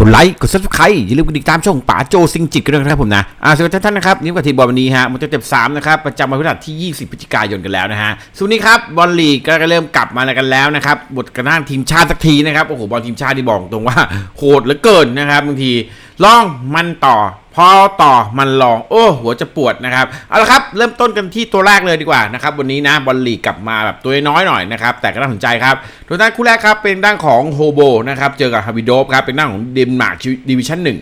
กดไลค์ กดซับสไครต์อย่าลืมกดติดตามช่องป๋าโจซิงจิตกันด้วยนะครับผมนะอ่าสวัสดีท่านนะครับนี่กับทีมบอลวันนี้ฮะมันจะเจ็บสามนะครับประจำวันพฤหัสที่ 20พฤศจิกายนกันแล้วนะฮะส่วนนี้ครับบอลลีกก็เริ่มกลับมากันแล้วนะครับบทกระด้างทีมชาติสักทีนะครับโอ้โหบอลทีมชาติที่บอกตรงว่าโหดเหลือเกินนะครับบางทีลองมันต่อ พอต่อมันลองโอ้หัวจะปวดนะครับเอาละครับเริ่มต้นกันที่ตัวแรกเลยดีกว่านะครับวันนี้นะบอลลีกกลับมาแบบตัวน้อยหน่อยนะครับแต่ก็น่าสนใจครับตัวด้านคู่แรกครับเป็นด้านของโฮโบนะครับเจอกับฮาบิโดฟครับเป็นด้านของเดนมาร์กดิวิชั่นหนึ่ง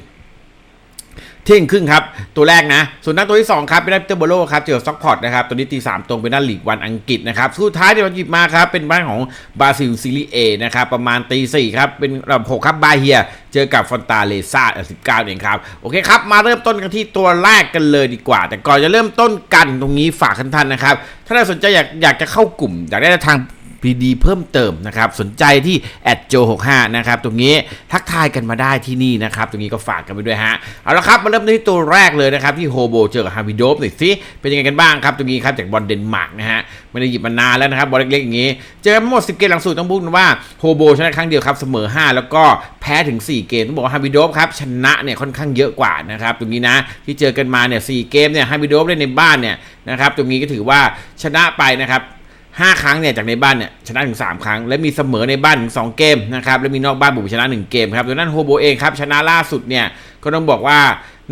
เที่ยงครึ่งครับ ตัวแรกนะ ส่วนนัดตัวที่ 2 ครับ เป็นนัดเตอร์โบโลครับ เจอซ็อกพอร์ตนะครับ ตัวนี้ตี3ตรงเป็นนัดลีกวันอังกฤษนะครับ สุดท้ายที่เราหยิบมาครับ เป็นบ้านของบราซิลซีรีเอนะครับ ประมาณตี4ครับ เป็นระดับ6ครับบาเฮีย เจอกับฟอนตาเลซ่าสิบเก้าเองครับ โอเคครับ มาเริ่มต้นกันที่ตัวแรกกันเลยดีกว่า แต่ก่อนจะเริ่มต้นกันตรงนี้ฝากท่านๆนะครับ ถ้าท่านสนใจอยากอยากจะเข้ากลุ่มอยากได้ทาง พีดีเพิ่มเติมนะครับ สนใจที่แอดโจ65นะครับ ตรงนี้ทักทายกันมาได้ที่นี่นะครับ ตรงนี้ก็ฝากกันไปด้วยฮะ เอาละครับ มาเริ่มที่ตัวแรกเลยนะครับ ที่โฮโบเจอกับฮาวิโดฟหน่อยสิ เป็นยังไงกันบ้างครับ ตรงนี้ครับจากบอลเดนมาร์กนะฮะ ไม่ได้หยิบมานานแล้วนะครับ บอลเล็กๆอย่างนี้ เจอกันทั้งหมด 10 เกมหลังสุดต้องพูดว่าโฮโบชนะครั้งเดียวครับ เสมอ 5 แล้วก็แพ้ถึง 4 เกม ต้องบอกว่าฮาวิโดฟครับชนะเนี่ยค่อนข้างเยอะกว่านะครับ ตรงนี้นะที่เจอกันมาเนี่ยสเกมเนี่ยฮาวิโดฟเล่นในบ้านเนี่ยนะครับตรงนี้ก็ถือว่าชนะไปนะครับ ห้าครั้งเนี่ยจากในบ้านเนี่ยชนะถึง 3 ครั้ง และมีเสมอในบ้านถึง 2 เกมนะครับและมีนอกบ้านบุกชนะ 1 เกมครับดังนั้นโฮโบเองครับชนะล่าสุดเนี่ยก็ต้องบอกว่า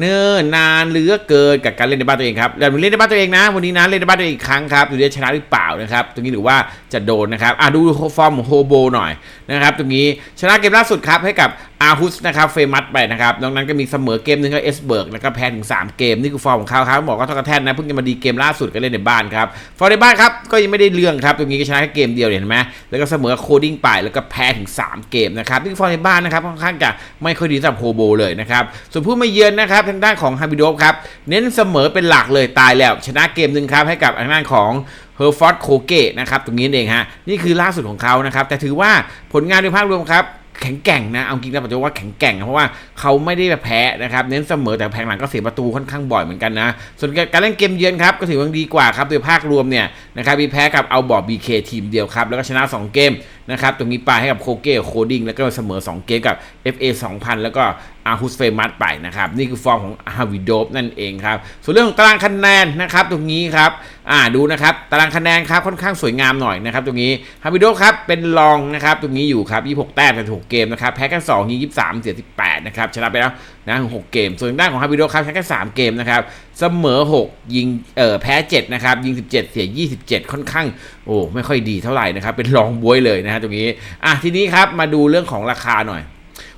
เนิ่นนานเหลือเกินกับการเล่นในบ้านตัวเองครับแล้วเล่นในบ้านตัวเองนะ วันนี้นะเล่นในบ้านตัวเองอีกครั้งครับดูได้ชนะหรือเปล่านะครับตรงนี้หรือว่าจะโดนนะครับอะดูฟอร์มของโฮโบหน่อยนะครับตรงนี้ชนะเกมล่าสุดครับให้กับ อาฮุสนะครับเฟมัสไปนะครับนอกนั้นก็มีเสมอเกมหนึ่งกับเอสเบิร์กแล้วก็แพ้ถึง 3 เกม นี่คือฟอร์มของเขาครับบอกว่าทอกระแทนนะเพิ่งจะมาดีเกมล่าสุดก็เล่นในบ้านครับฟอร์มในบ้านครับก็ยังไม่ได้เรื่องครับตรงนี้ก็ชนะแค่เกมเดียวเห็นไหมแล้วก็เสมอโคดิ้งไปแล้วก็แพ้ถึง 3 เกมนะครับนี่คือฟอร์มในบ้านนะครับค่อนข้างจะไม่ค่อยดีสำหรับโฮโบเลยนะครับส่วนผู้มาเยือนนะครับทางด้านของฮาบิโดฟครับเน้นเสมอเป็นหลักเลยตายแล้ว ชนะเกมหนึ่งครับให้กับทางด้านของเฮอร์ฟอร์ดโคเกตนะครับตรงนี้เองฮะนี่คือล่าสุดของเขานะครับแต่ถือว่าผลงานโดยภาพรวมครับ แข็งแกร่งนะ เอาจริงนะปัจจุบันว่าแข็งแกร่งเพราะว่าเขาไม่ได้แพ้นะครับเน้นเสมอแต่แพงหลังก็เสียประตูค่อนข้างบ่อยเหมือนกันนะ ส่วนการเล่นเกมเยือนครับก็ถือว่าดีกว่าครับโดยภาพรวมเนี่ยนะครับมีแพ้กับเอาบอร์บีเคทีมเดียวครับแล้วก็ชนะ 2 เกมนะครับตรงนี้ไปให้กับโคเก้โคดิงแล้วก็เสมอ 2 เกมกับ FA 2000 แล้วก็อาฮุสเฟมัสไปนะครับ นี่คือฟอร์มของฮาวิโดฟนั่นเองครับ ส่วนเรื่องของตารางคะแนนนะครับตรงนี้ครับอ่าดูนะครับตารางคะแนนครับค่อนข้างสวยงามหน่อยนะครับตรงนี้ฮาวิโดฟครับเป็นรองนะครับตรงนี้อยู่ครับ26 แต้มจาก6เกมนะครับแพ้แค่2ยิง23 เสีย18นะครับชนะไปแล้วนะ6เกม ส่วนด้านของฮาวิโดฟครับแพ้แค่3เกมนะครับเสมอ 6 ยิงเอ่อแพ้7นะครับยิง 17 เสีย 27 ค่อนข้างโอ้ไม่ค่อยดีเท่าไหร่นะครับเป็นรองบวยเลยนะฮะตรงนี้อะทีนี้ครับมาดูเรื่องของราคาหน่อย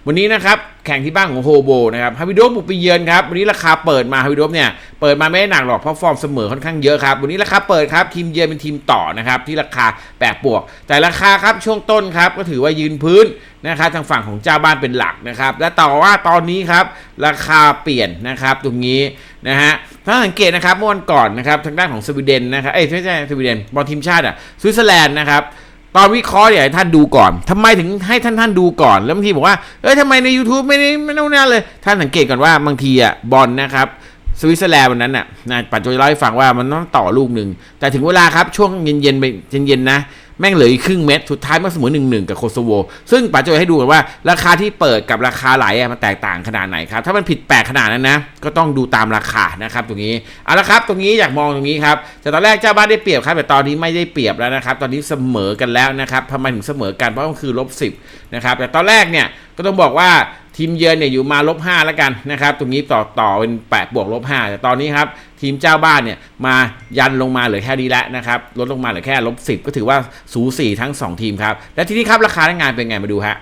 วันนี้นะครับแข่งที่บ้านของโฮโบนะครับฮาวิโดบุกไปเยือนครับวันนี้ราคาเปิดมาฮาวิโดเนี่ยเปิดมาไม่ได้หนักหรอกเพราะฟอร์มเสมอค่อนข้างเยอะครับวันนี้ราคาเปิดครับทีมเยือนเป็นทีมต่อนะครับที่ราคาแปดบวก แต่ราคาครับช่วงต้นครับก็ถือว่ายืนพื้นนะครับทางฝั่งของเจ้าบ้านเป็นหลักนะครับและต่อว่าตอนนี้ครับราคาเปลี่ยนนะครับตรงนี้นะฮะถ้าสังเกตนะครับเมื่อวันก่อนนะครับทางด้านของสวีเดนนะครับเอ้ยไม่ใช่สวีเดนบอลทีมชาติอะสวิตเซอร์แลนด์นะครับ ตอนวิเคราะห์เนี่ยท่านดูก่อนทำไมถึงให้ท่านท่านดูก่อน แล้วบางทีบอกว่า เอ้ยทำไมใน YouTube ไม่ได้ไม่ต้องนั่นเลย ท่านสังเกตก่อนว่าบางทีอะบอลนะครับสวิตเซอร์แลนด์วันนั้นน่ะนะปัจจุบันเล่าให้ฟังว่ามันต้องต่อลูกหนึ่ง แต่ถึงเวลาครับช่วงเย็นๆไปเย็นๆนะ แม่งเหลืออีกครึ่งเม็ดสุดท้ายมันเสมอหนึ่งหนึ่งกับโคโซโว ซึ่งปัจจุบันให้ดูกันว่าราคาที่เปิดกับราคาไหลมันแตกต่างขนาดไหนครับ ถ้ามันผิดแปลกขนาดนั้นนะ ก็ต้องดูตามราคานะครับตรงนี้เอาละครับตรงนี้อยากมองตรงนี้ครับแต่ตอนแรกเจ้าบ้านได้เปรียบครับแต่ตอนนี้ไม่ได้เปรียบแล้วนะครับตอนนี้เสมอกันแล้วนะครับทำไมถึงเสมอกันเพราะมันคือลบสิบนะครับแต่ตอนแรกเนี่ยก็ต้องบอกว่า ทีมเยือนเนี่ยอยู่มาลบห้าแล้วกันนะครับ ตรงนี้ต่อต่อเป็นแปดบวกลบห้าแต่ตอนนี้ครับทีมเจ้าบ้านเนี่ยมายันลงมาเหลือแค่นี้แล้วนะครับลดลงมาเหลือแค่ลบสิบก็ถือว่าสูสีทั้ง 2 ทีมครับ และทีนี้ครับราคาแรงงานเป็นไงมาดูฮะ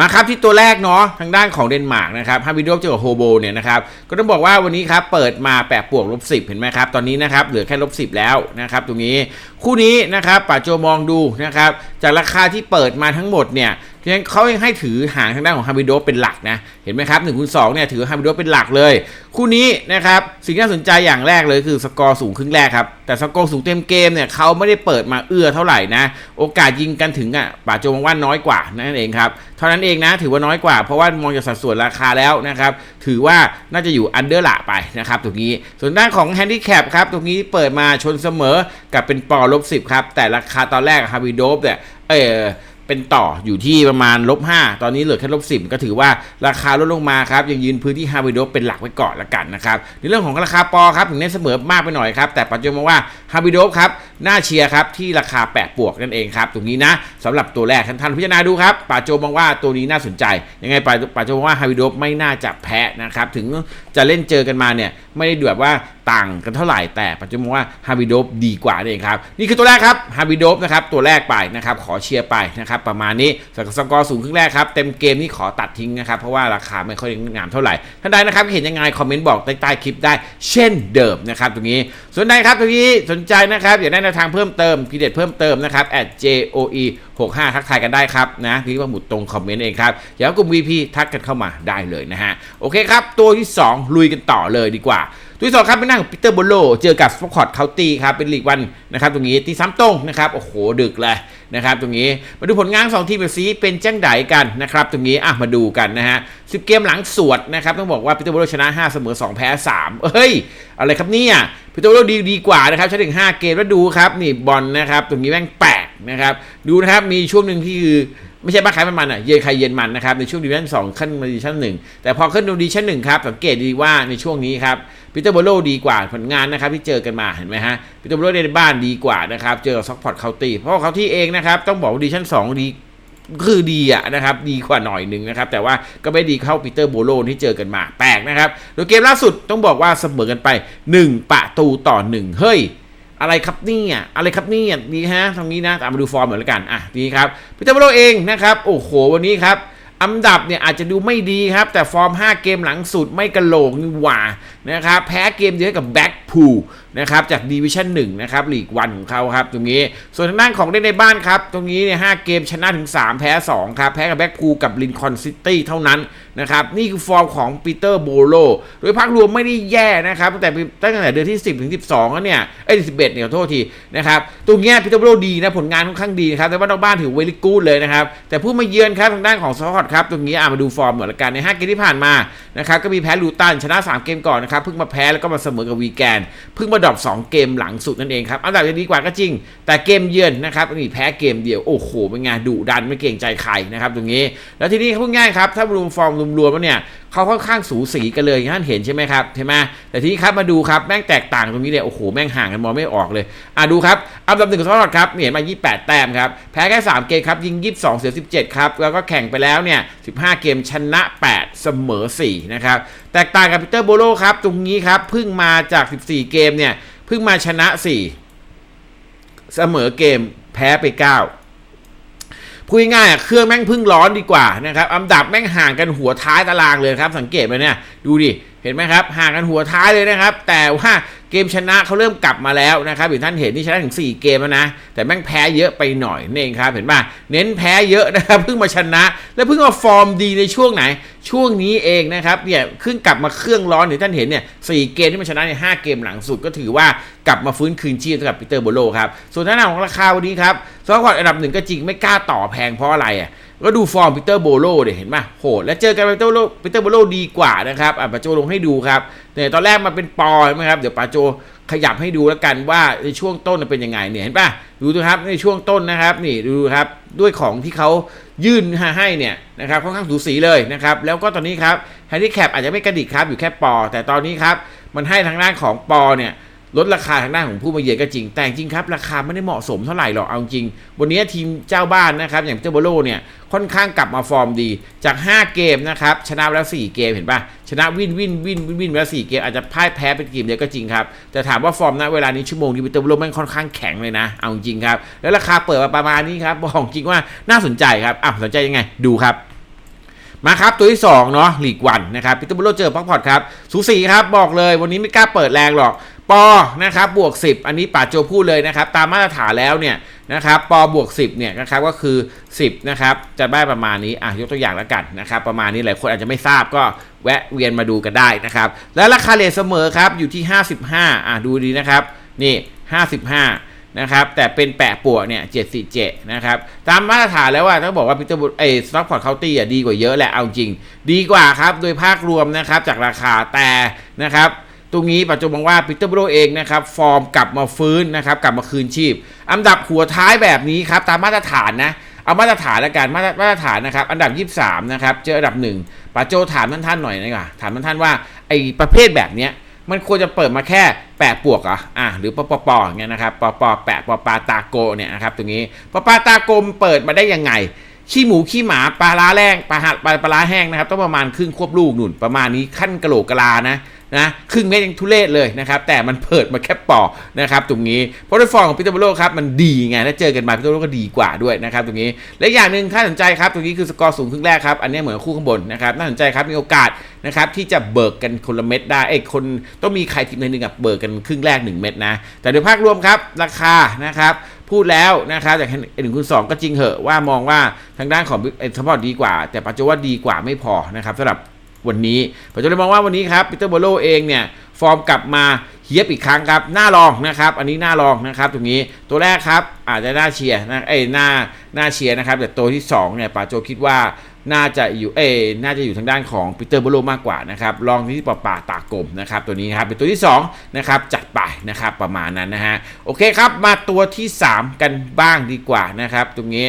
มาครับที่ตัวแรกเนาะทางด้านของเดนมาร์กนะครับฮาบิโดเจอกับโฮโบเนี่ยนะครับก็ต้องบอกว่าวันนี้ครับเปิดมาแปะปวกลบสิเห็นไหมครับ ตอนนี้นะครับเหลือแค่ลบสิแล้วนะครับตรงนี้คู่นี้นะครับป่าโจมองดูนะครับจากราคาที่เปิดมาทั้งหมดเนี่ยยังเขายังให้ถือหางทางด้านของฮาบิโดเป็นหลักนะ เห็นไหมครับหนึ่งคูณสองเนี่ยถือฮาบิโดเป็นหลักเลย คู่นี้นะครับสิ่งที่น่าสนใจอย่างแรกเลยคือสกอร์สูงครึ่งแรกครับ แต่สกอร์สูงเต็มเกมเนี่ยเขาไม่ได้เปิดมาเอื้อเท่าไหร่นะ โอกาสยิงกันถึงอะป่าโจมองว่าน้อยกว่านั่นเองครับ เท่านั้นเองนะถือว่าน้อยกว่า เพราะว่ามองจากสัดส่วนราคาแล้วนะครับถือว่าน่าจะอยู่อันเดอร์ละไปนะครับตรงนี้ ส่วนด้านของแฮนดิแคปครับตรงนี้เปิดมาชนเสมอกับเป็นปอลบสิบครับแต่ราคาตอนแรกฮาบิโดเนี่ย เออเป็นต่ออยู่ที่ประมาณลบ5ตอนนี้เหลือแค่ลบ10 ก็ถือว่าราคาลดลงมาครับ ยังยืนพื้นที่ฮาวิโดเป็นหลักไว้ก่อนละกันนะครับ ในเรื่องของราคาปอครับถึงได้เสมอมากไปหน่อยครับ แต่ปัจจุบันว่าฮาวิโดครับ น่าเชียร์ครับที่ราคาแปะปวกนั่นเองครับ ตรงนี้นะสำหรับตัวแรกท่านท่านพิจารณาดูครับป่าโจมองว่าตัวนี้น่าสนใจ ยังไงป่าป่าโจมองว่าฮาวิโดไม่น่าจะแพ้นะครับ ถึงจะเล่นเจอกันมาเนี่ยไม่ได้แบบว่าต่างกันเท่าไหร่แต่ปัจจุบันว่าฮาวิโดบดีกว่านั่นเองครับ นี่คือตัวแรกครับฮาวิโดบนะครับตัวแรกไปนะครับขอเชียร์ไปนะครับประมาณนี้สกอร์สูงครึ่งแรกครับเต็มเกมนี่ขอตัดทิ้งนะครับเพราะว่าราคาไม่ค่อยงามเท่าไหร่ท่านใดนะครับเห็นยังไงคอมเมนต์บอกใต้คลิปได้เช่นเดิมนะครับตรงนี้ส่วนใดครับตรงนี้สนใจนะครับอยากได้นวทางเพิ่มเติมพีเด็ดเพิ่มเติมนะครับ at joe 65ทักทายกันได้ครับนะที่ว่าหมุดตรงคอมเมนต์เองครับอย่ากให้กลุ่ม VP ทักกันเข้ามาได้เลยนะฮะโอเคครับ ตัวที่ 2 ลุยกันต่อเลยดีกว่า ตัวที่สองครับเป็นหน้าของปีเตอร์โบโลเจอกับสปอร์ตเคาน์ตี้ครับเป็นลีกวันนะครับตรงนี้ตีซ้ำตรงนะครับโอ้โหดึกเลยนะครับตรงนี้มาดูผลงานสองทีมแบบซีเป็นจ้งไดกันนะครับตรงนี้อะมาดูกันนะฮะสิบเกมหลังสวดนะครับต้องบอกว่าปีเตอร์โบโลชนะ 5 เสมอ 2 แพ้ 3เฮ้ย อะไรครับเนี่ย ปีเตอร์โบโลดีดีกว่านะครับชนถึง 5 เกมแล้วดูครับนี่บอลนะครับตรงนี้แม่งแปลกนะครับดูนะครับมีช่วงหนึ่งที่คือไม่ใช่บ้าใครมันอะเย็นใครเย็นมันนะครับในช่วงดิวิชั่นสองขึ้นมาดิชั่นหนึ่งแต่พอขึ้นดิวิชั่นหนึ่งครับสังเกตดีว่าในช่วงนี้ครับปีเตอร์โบโลดีกว่าผลงานนะครับที่เจอกันมาเห็นไหมฮะปีเตอร์โบโลในบ้านดีกว่านะครับเจอซ็อกพอร์ตเคาน์ตี้เพราะเคาน์ตี้เองนะครับต้องบอกว่าดิวิชั่นสองดี คือดีอะนะครับ ดีกว่าหน่อยหนึ่งนะครับ แต่ว่าก็ไม่ดีเข้าปีเตอร์โบโลที่เจอกันมาแปลกนะครับ โดยเกมล่าสุดต้องบอกว่าเสมอกันไป 1 ประตูต่อ 1 เฮ้ย อะไรครับนี่อะอะไรครับนี่อะนี่ฮะตรงนี้นะตามมาดูฟอร์มเหมือนกันอะนี่ครับพีเตอร์โบโลเองนะครับโอ้โหวันนี้ครับอันดับเนี่ยอาจจะดูไม่ดีครับ แต่ฟอร์ม 5 เกมหลังสุดไม่กระโหลกนี่หว่านะครับแพ้เกมเดียวกับแบ็กพูล นะครับจากดีวิชั่น1นะครับลีกวันของเขาครับตรงนี้ ส่วนทางด้านของเล่นในบ้านครับ ตรงนี้เนี่ยหเกมชนะถึง 3 แพ้ 2 ครับ แพ้กับแบ็กพูลกับลินคอนซิตี้เท่านั้นนะครับนี่คือฟอร์มของปีเตอร์โบโลโดยภาพรวมไม่ได้แย่นะครับตั้งแต่ตั้งแต่เดือนที่ 10 ถึง 12แล้วเนี่ยเอ้ย11เนี่ยขอโทษทีนะครับตรงนี้ปีเตอร์โบโลดีนะผลงานค่อนข้างดีนะครับแต่ว่านอกบ้านถือเวลิกูดเลยนะครับแต่ผู้มาเยือนครับทางด้านของซอร์ครับตรงนี้อ่ามาดูฟอร์มเหมือนกันใน5เกมที่ผ่านมานะครับก็มีแพ้ลูตันชนะ 3 เกมก่อนนะครับเพิ่งมาแพ้แล้วก็มาเสมอกับวีแกนเพิ่งมาดรอป2เกมหลังสุดนั่นเองครับอันดับจะดีกว่าก็จริง แต่เกมเยือนนะครับนี่แพ้เกมเดียวโอ้โหเป็นไงดุดันไม่เกรงใจใครนะครับตรงนี้ แล้วทีนี้พูดง่ายครับถ้ารวมฟอร์มรวมๆแล้วเนี่ยเขาค่อนข้างสูสีกันเลยท่านเห็นใช่ไหมครับใช่ไหมแต่ทีนี้ครับมาดูครับแม่งแตกต่างตรงนี้เนี่ยโอ้โหแม่งห่างกันมองไม่ออกเลยอะดูครับ อันดับหนึ่งของสปอร์ตครับเห็นมา 28 แต้มครับแพ้แค่ 3 เกมครับยิง 22 เสีย 17 ครับ แล้วก็แข่งไปแล้วเนี่ย 15 เกมชนะ 8 เสมอ 4 นะครับ แตกต่างกับปีเตอร์โบโลครับ ตรงนี้ครับเพิ่งมาจาก 14 เกมเนี่ยเพิ่งมาชนะ 4 เสมอเกมแพ้ไป 9พูดง่ายๆเครื่องแม่งพึ่งร้อนดีกว่านะครับอันดับแม่งห่างกันหัวท้ายตารางเลยครับ สังเกตไหมเนี่ย ดูดิ เห็นไหมครับ ห่างกันหัวท้ายเลยนะครับ แต่ว่า เกมชนะเขาเริ่มกลับมาแล้วนะครับอย่างท่านเห็นนี่ชนะถึง 4 เกมแล้วนะ แต่แม่งแพ้เยอะไปหน่อยนี่เองครับ เห็นป่ะเน้นแพ้เยอะนะครับเพิ่งมาชนะ แล้วเพิ่งมาฟอร์มดีในช่วงไหน ช่วงนี้เองนะครับเนี่ยขึ้นกลับมาเครื่องร้อนที่ท่านเห็นเนี่ยสเกมที่มาชนะใน5เกมหลังสุดก็ถือว่ากลับมาฟื้นคืนชีพกับปีเตอร์โบโลครับส่วนท่านของราคาวันนี้ครับสองขอดอันดับหนึ่งก็จริงไม่กล้าต่อแพงเพราะอะไรอะ ก็ดูฟอร์มปีเตอร์โบโลเดี๋ยเห็นป่ะโหแล้วเจอกันปีเตอร์โลปีเตอร์โบโลดีกว่านะครับอะปาโจลงให้ดูครับเนี่ยตอนแรกมันเป็นปอใช่ไหมครับ เดี๋ยวปาโจขยับให้ดูแล้วกันว่าในช่วงต้นเป็นยังไงเนี่ยเห็นป่ะดูดูครับในช่วงต้นนะครับ นี่ดูครับด้วยของที่เขายื่นให้เนี่ยนะครับค่อนข้างสูสีเลยนะครับ แล้วก็ตอนนี้ครับแฮนดี้แคปอาจจะไม่กระดิกครับอยู่แค่ปอ แต่ตอนนี้ครับมันให้ทางด้านของปอเนี่ย ลดราคาทางด้านของผู้มาเยือนก็จริง แต่จริงครับ ราคาไม่ได้เหมาะสมเท่าไหร่หรอกเอาจริง วันนี้ทีมเจ้าบ้านนะครับ อย่างเจ้าโบโลเนี่ยค่อนข้างกลับมาฟอร์มดีจาก 5 เกมนะครับ ชนะแล้ว 4 เกมเห็นปะชนะวินวินวินวินวินแล้ว4เกมอาจจะพ่ายแพ้เป็นเกมเดียวก็จริงครับ แต่ถามว่าฟอร์มณเวลานี้ชั่วโมงนี้เจ้าโบโลม่งค่อนข้างแข็งเลยนะ เอาจริงครับ แล้วราคาเปิดมาประมาณนี้ครับบอกจริงว่าน่าสนใจครับอะสนใจยังไงดูครับมาครับ ตัวที่2เนาะลีกวันนะครับพีเตบุโรเจอพักพอตครับสูสีครับบอกเลยวันนี้ไม่กล้าเปิดแรงหรอก ปอนะครับบวก 10 อันนี้ป่าโจพูดเลยนะครับ ตามมาตรฐานแล้วเนี่ยนะครับปอบวก 10เนี่ยนะครับก็คือ 10นะครับจะได้ประมาณนี้อะยกตัวอย่างแล้วกันนะครับประมาณนี้หลายคนอาจจะไม่ทราบก็แวะเวียนมาดูกันได้นะครับแล้วราคาเลทเสมอครับอยู่ที่ 55อะดูดีนะครับนี่ 55นะครับแต่เป็นแปะปวกเนี่ย747นะครับตามมาตรฐานแล้วว่าต้องบอกว่าพิเตอร์ไอ้สต็อกพอร์ตเคาน์ตี้อะดีกว่าเยอะแหละเอาจริง ดีกว่าครับโดยภาครวมนะครับจากราคาแต่นะครับ ตรงนี้ปัจจุบันว่าปีเตอร์โบรเองนะครับฟอร์มกลับมาฟื้นนะครับกลับมาคืนชีพ อันดับหัวท้ายแบบนี้ครับตามมาตรฐานนะเอามาตรฐานละกันมาตรมาตรฐานนะครับอันดับ 23นะครับเจออันดับหนึ่งป้าโจถามท่านท่านหน่อยดีกว่าถามท่านท่านว่าไอประเภทแบบเนี้ยมันควรจะเปิดมาแค่แปะปวกเหรออะหรือปปปอเงี้ยนะครับปปแปะปปาตาโกเนี่ยนะครับตรงนี้ปปาตาโกมเปิดมาได้ยังไงขี้หมูขี้หมาปลาล้าแรงปลาหัดปลาปลาล้าแห้งนะครับต้องประมาณครึ่งควบลูกหนุนประมาณนี้ขั้นกะโหลกกะลานะ นะครึ่งเม็ดยังทุเรศเลยนะครับแต่มันเปิดมาแค่ปอกนะครับตรงนี้เพราะด้วยฟอร์ของปิโตโบโลครับมันดีไงถ้าเจอกันมาปิโตโบโลก็ดีกว่าด้วยนะครับตรงนี้และอย่างหนึ่งถ้าสนใจครับตรงนี้คือสกอร์สูงครึ่งแรกครับอันนี้เหมือนคู่ข้างบนนะครับน่าสนใจครับมีโอกาสนะครับที่จะเบิกกันคนละเม็ดได้เอ้คนต้องมีใครทีมหนึ่งกับเบิกกันครึ่งแรก 1 เม็ดนะแต่โดยภาพรวมครับราคานะครับพูดแล้วนะครับจากหนึ่งคูณสองก็จริงเหอะว่ามองว่าทางด้านของเอ็นสปอร์ตดีกว่า แต่ปัจจุบันดีกว่าไม่พอนะครับสำหรับ วันนี้ปัจจุบันมองว่าวันนี้ครับปีเตอร์โบโลเองเนี่ยฟอร์มกลับมาเฮียบอีกครั้งครับหน้าลองนะครับ อันนี้หน้าลองนะครับตรงนี้ตัวแรกครับอาจจะน่าเชียร์นะเอ้ยหน้าหน้าเชียร์นะครับ แต่ตัวที่สองเนี่ยปาโจคิดว่าน่าจะอยู่เอ้น่าจะอยู่ทางด้านของปีเตอร์โบโลมากกว่านะครับลองที่ปะป่าตากลมนะครับตัวนี้ครับเป็นตัวที่สองนะครับจัดไปนะครับประมาณนั้นนะฮะโอเคครับมาตัวที่สามกันบ้างดีกว่านะครับ ตรงนี้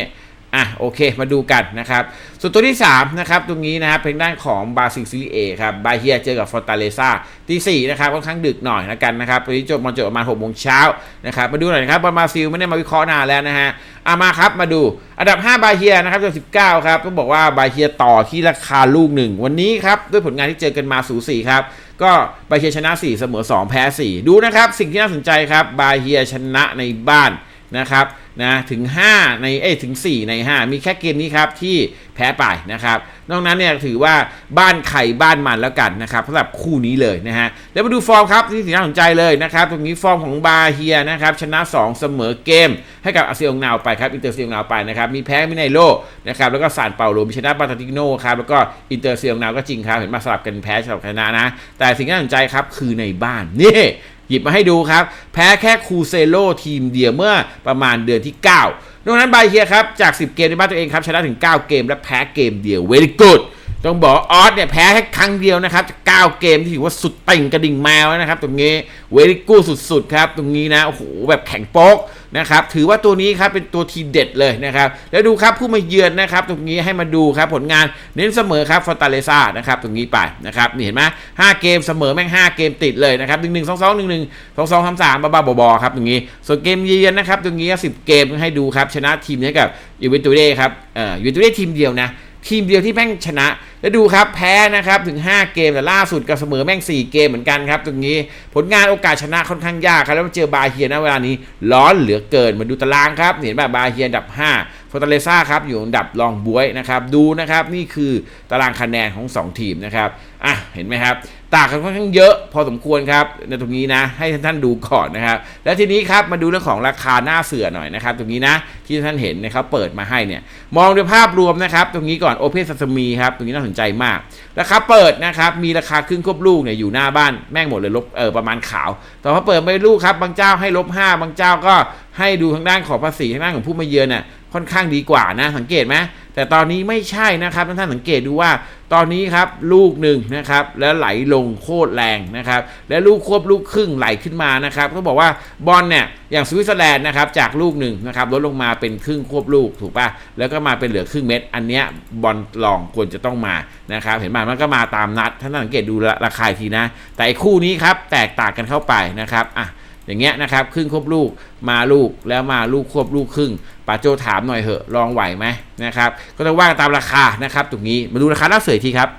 อะโอเคมาดูกันนะครับ ส่วนตัวที่ 3 นะครับ ตรงนี้นะครับเป็นด้านของบาซิลซีเอครับบาเฮียเจอกับฟอร์ตาเลซ่าที่4นะครับค่อนข้างดึกหน่อยแล้วกันนะครับตัวนี้จบมาจบประมาณ6โมงเช้านะครับมาดูหน่อยครับบอลมาซิลไม่ได้มาวิเคราะห์นานแล้วนะฮะเอามาครับมาดูอันดับ 5 บาเฮียนะครับจาก19ครับต้องบอกว่าบาเฮียต่อที่ราคาลูกหนึ่งวันนี้ครับด้วยผลงานที่เจอกันมาสูสีครับก็บาเฮียชนะ 4 เสมอ 2 แพ้ 4 ดูนะครับสิ่งที่น่าสนใจครับบาเฮียชนะในบ้าน นะครับนะถึง 5 ในเอ้ถึง 4 ใน 5 มีแค่เกมนี้ครับที่แพ้ไปนะครับ นอกนั้นเนี่ยถือว่าบ้านไข่บ้านมันแล้วกันนะครับสำหรับคู่นี้เลยนะฮะแล้วมาดูฟอร์มครับที่สิ่งน่าสนใจเลยนะครับ ตรงนี้ฟอร์มของบาเฮียนะครับชนะ 2 เสมอเกม ให้กับอาเซียงนาวไปครับอินเตอร์เซียงนาวไปนะครับมีแพ้มิไนโลนะครับแล้วก็ซานเปาโลมีชนะบาตาติโนครับแล้วก็อินเตอร์เซียงนาวก็จริงครับเห็นมาสลับกันแพ้สลับกันชนะนะ แต่สิ่งที่น่าสนใจครับคือในบ้านนี่ หยิบมาให้ดูครับ แพ้แค่คูเซโลทีมเดียวเมื่อประมาณเดือนที่ 9นอกนั้นบาเฮียครับ จาก 10 เกมในบ้านตัวเองครับ ชนะถึง 9 เกมและแพ้เกมเดียวเวลิกูด ต้องบอกออสเนี่ยแพ้แค่ครั้งเดียวนะครับจาก9เกมที่ถือว่าสุดติ่งกระดิ่งแมวนะครับ ตรงนี้เวลิกูดสุดๆครับ ตรงนี้นะโอ้โหแบบแข็งโป๊กนะครับถือว่าตัวนี้ครับเป็นตัวทีเด็ดเลยนะครับ แล้วดูครับผู้มาเยือนนะครับ ตรงนี้ให้มาดูครับผลงานเน้นเสมอครับฟอร์ตาเลซ่านะครับตรงนี้ไปนะครับนี่เห็นไหมห้าเกมเสมอแม่งห้าเกมติดเลยนะครับหนึ่งหนึ่งสองสองหนึ่งหนึ่งสองสองสามสามบ้าๆบอๆครับตรงนี้ ส่วนเกมเยือนนะครับตรงนี้สิบเกมให้ดูครับชนะทีมนี้กับยูเวนตุเดครับเอ่อยูเวนตุเดทีมเดียวนะ ทีมเดียวที่แม่งชนะ แล้วดูครับแพ้นะครับถึง 5 เกมแต่ล่าสุดกับเสมอแม่ง 4 เกมเหมือนกันครับตรงนี้ผลงานโอกาสชนะค่อนข้างยากครับ แล้วมาเจอบาเฮียนะเวลานี้ร้อนเหลือเกินมาดูตารางครับ เห็นแบบบาเฮียนดับ 5ฟอร์ตเลซ่าครับอยู่อันดับรองบวยนะครับดูนะครับนี่คือตารางคะแนนของ 2 ทีมนะครับอะเห็นไหมครับ ต่างกันค่อนข้างเยอะพอสมควรครับในตรงนี้นะ ให้ท่านดูก่อนนะครับ แล้วทีนี้ครับมาดูเรื่องของราคาหน้าเสือหน่อยนะครับ ตรงนี้นะที่ท่านเห็นนะครับเปิดมาให้เนี่ยมองโดยภาพรวมนะครับ ตรงนี้ก่อนโอเพนซัมมีครับตรงนี้น่าสนใจมากราคาเปิดนะครับมีราคาครึ่งควบลูกเนี่ยอยู่หน้าบ้านแม่งหมดเลยลบเออประมาณขาว แต่พอเปิดไม่ลูกครับบางเจ้าให้ลบ5บางเจ้าก็ให้ดูทางด้านของภาษีทางด้านของผู้มาเยือนน่ะค่อนข้างดีกว่านะสังเกตไหม แต่ตอนนี้ไม่ใช่นะครับท่านสังเกตดูว่าตอนนี้ครับลูกหนึ่งนะครับแล้วไหลลงโคตรแรงนะครับและลูกควบลูกครึ่งไหลขึ้นมานะครับเขาบอกว่าบอลเนี่ยอย่างสวิตเซอร์แลนด์นะครับจากลูกหนึ่งนะครับลดลงมาเป็นครึ่งควบลูกถูกป่ะแล้วก็มาเป็นเหลือครึ่งเม็ดอันเนี้ยบอลลองควรจะต้องมานะครับเห็นไหมมันก็มาตามนัดท่านสังเกตดูราคาทีนะ แต่อ้คู่นี้ครับแตกต่างกันเข้าไปนะครับอะ อย่างเงี้ยนะครับครึ่งควบลูกมาลูกแล้วมาลูกควบลูกครึ่งป้าโจถามหน่อยเหอะลองไหวไหมนะครับก็ต้องว่าตามราคานะครับตรงนี้มาดูราคาหน้าเสือทีครับ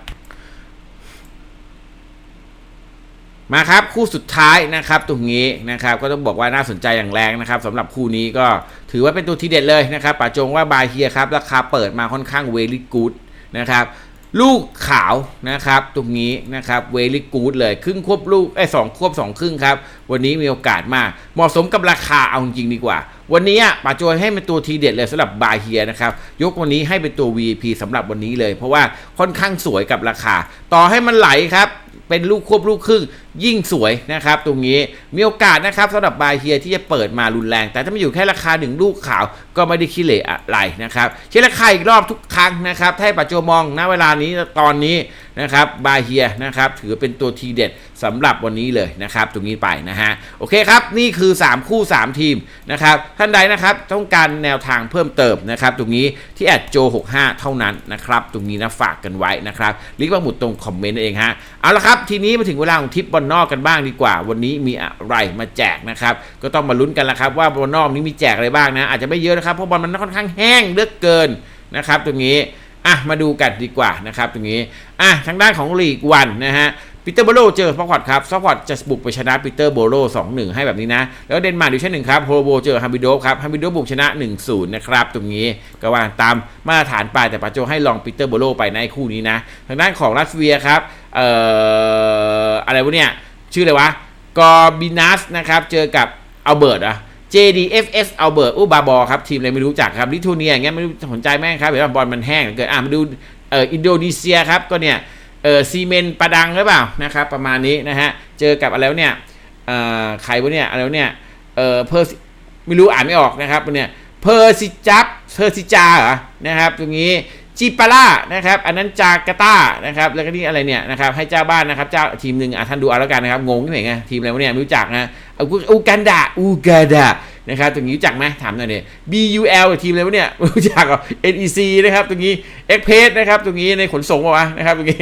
มาครับคู่สุดท้ายนะครับตรงนี้นะครับก็ต้องบอกว่าน่าสนใจอย่างแรงนะครับสำหรับคู่นี้ก็ถือว่าเป็นตัวที่เด็ดเลยนะครับป่าจงว่าบายเฮียครับราคาเปิดมาค่อนข้างเวลี่กูดนะครับ ลูกขาวนะครับตรงนี้นะครับเวลิกูดเลยครึ่งควบลูกไอ้สองควบสองครึ่งครับ วันนี้มีโอกาสมาก เหมาะสมกับราคาเอาจริงดีกว่า วันนี้อะป่าจวยให้เป็นตัวทีเด็ดเลยสำหรับบาเฮียนะครับ ยกวันนี้ให้เป็นตัว VIP สำหรับวันนี้เลย เพราะว่าค่อนข้างสวยกับราคา ต่อให้มันไหลครับ เป็นลูกควบลูกครึ่งยิ่งสวยนะครับตรงนี้มีโอกาสนะครับสำหรับบาเฮียที่จะเปิดมารุนแรง แต่ถ้ามันอยู่แค่ราคาหนึ่งลูกขาวก็ไม่ได้ขี้เหร่อะไรนะครับเช็คราคาอีกรอบทุกครั้งนะครับถ้าปัจจุบันมองณเวลานี้ตอนนี้นะครับบาเฮียนะครับถือเป็นตัวทีเด็ดสำหรับวันนี้เลยนะครับตรงนี้ไปนะฮะโอเคครับนี่คือ 3 คู่ 3 ทีมนะครับท่านใดนะครับต้องการแนวทางเพิ่มเติมนะครับตรงนี้ที่แอดโจ65 เท่านั้นนะครับตรงนี้นะฝากกันไว้นะครับลิงก์ปักหมุดตรงคอมเมนต์เองฮะเอาละครับทีนี้มาถึงเวลาของทิปบอลนอกกันบ้างดีกว่า วันนี้มีอะไรมาแจกนะครับ ก็ต้องมาลุ้นกันละครับว่าบอลนอกนี้มีแจกอะไรบ้างนะ อาจจะไม่เยอะนะครับเพราะบอลมันค่อนข้างแห้งเลือกเกินนะครับ ตรงนี้อะมาดูกันดีกว่านะครับ ตรงนี้อะทางด้านของลีกวันนะฮะปีเตอร์โบโลเจอซัพพอร์ตครับซัพพอร์ตจะบุกไปชนะปีเตอร์โบโล2-1 ให้แบบนี้นะ แล้วเดนมาร์กดิวชั่นหนึ่งครับโฮโลโบเจอฮัมบิโดครับฮัมบิโดบุกชนะ 1-0 นะครับ ตรงนี้ก็ว่าตามมาตรฐานไปแต่ปาโจให้ลองปีเตอร์โบโลไปในคู่นี้นะ ทางด้านของรัสเซียครับ เอ่ออะไรวะเนี่ย ชื่ออะไรวะกอบินัสนะครับ เจอกับอัลเบิร์ตอะ JDFS อัลเบิร์ตอู้บาบอครับ ทีมอะไรไม่รู้จักครับลิทัวเนียอย่างเงี้ยไม่รู้สนใจแม่งครับเห็นว่าบอลมันแห้งเกิดอะมาดูเอ่ออินโดนีเซียครับก็เนี่ยเออซีเมน์ประดังหรือเปล่านะครับประมาณนี้นะฮะเจอกับอะไรวะเนี่ยเอ่อใครวะเนี่ยอะไรวะเนี่ยเออเพอร์ไม่รู้อ่านไม่ออกนะครับเนี่ยเพอร์ซิจับเพอร์ซิจาเหรอนะครับตรงนี้ จิปาร่านะครับ อันนั้นจาการ์ตานะครับ แล้วก็นี่อะไรเนี่ยนะครับให้เจ้าบ้านนะครับเจ้าทีมหนึ่งอะท่านดูเอาแล้วกันนะครับงงที่ไหนไงทีมอะไรวะเนี่ยไม่รู้จักนะอูกันดาอูกาดานะครับตรงนี้รู้จักไหมถามหน่อยเนี่ย BUL ทีมอะไรวะเนี่ยไม่รู้จักเหรอ NEC นะครับตรงนี้ e x p r e s s นะครับตรงนี้ในขนส่งวะนะครับตรงนี้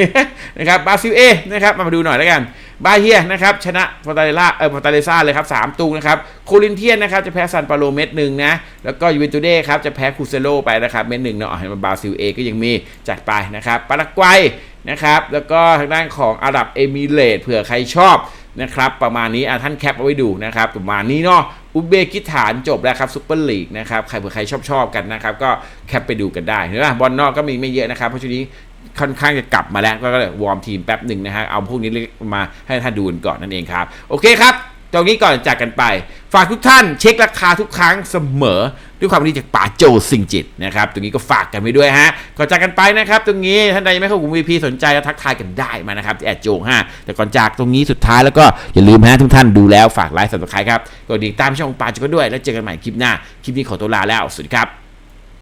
นะครับบาซิลเอนะครับมาดูหน่อยแล้วกัน บาเฮียนะครับชนะฟอร์ตาเลล่าเออฟอร์ตาเลซ่าเลยครับสามตูนะครับโคลินเทียนนะครับจะแพ้ซันปาโลเม็ดหนึ่งนะแล้วก็ยูเวนตุเด้ครับจะแพ้คูเซโลไปนะครับเม็ดหนึ่งเนาะเห็นมาบราซิลเอก็ยังมีจัดไปนะครับปารากวัยนะครับแล้วก็ทางด้านของอาหรับเอมิเรตเผื่อใครชอบนะครับประมาณนี้อะท่านแคปเอาไว้ดูนะครับประมาณนี้เนาะอุเบกิสถานจบแล้วครับซุปเปอร์ลีกนะครับใครเผื่อใครชอบชอบกันนะครับก็แคปไปดูกันได้เห็นไหมบอลนอกก็มีไม่เยอะนะครับเพราะช่วงนี้ ค่อนข้างจะกลับมาแล้วก็เลยวอร์มทีมแป๊บหนึ่งนะฮะเอาพวกนี้มาให้ท่านดูกันก่อนนั่นเองครับ โอเคครับตรงนี้ก่อนจากกันไป ฝากทุกท่านเช็คราคาทุกครั้งเสมอ ด้วยความดีจากป่าโจสิงจิตนะครับ ตรงนี้ก็ฝากกันไว้ด้วยฮะก่อนจากกันไปนะครับ ตรงนี้ท่านใดยังไม่เข้ากลุ่ม VP สนใจก็ทักทายกันได้มานะครับที่แอดโจงฮะแต่ก่อนจากตรงนี้สุดท้ายแล้วก็อย่าลืมฮะทุกท่านดูแล้วฝากไลค์สับสไครต์ครับกดติดตามช่องป่าโจกันด้วยแล้วเจอกันใหม่คลิปหน้าคลิปนี้ขอตัวลาแล้วสวัสดีครับ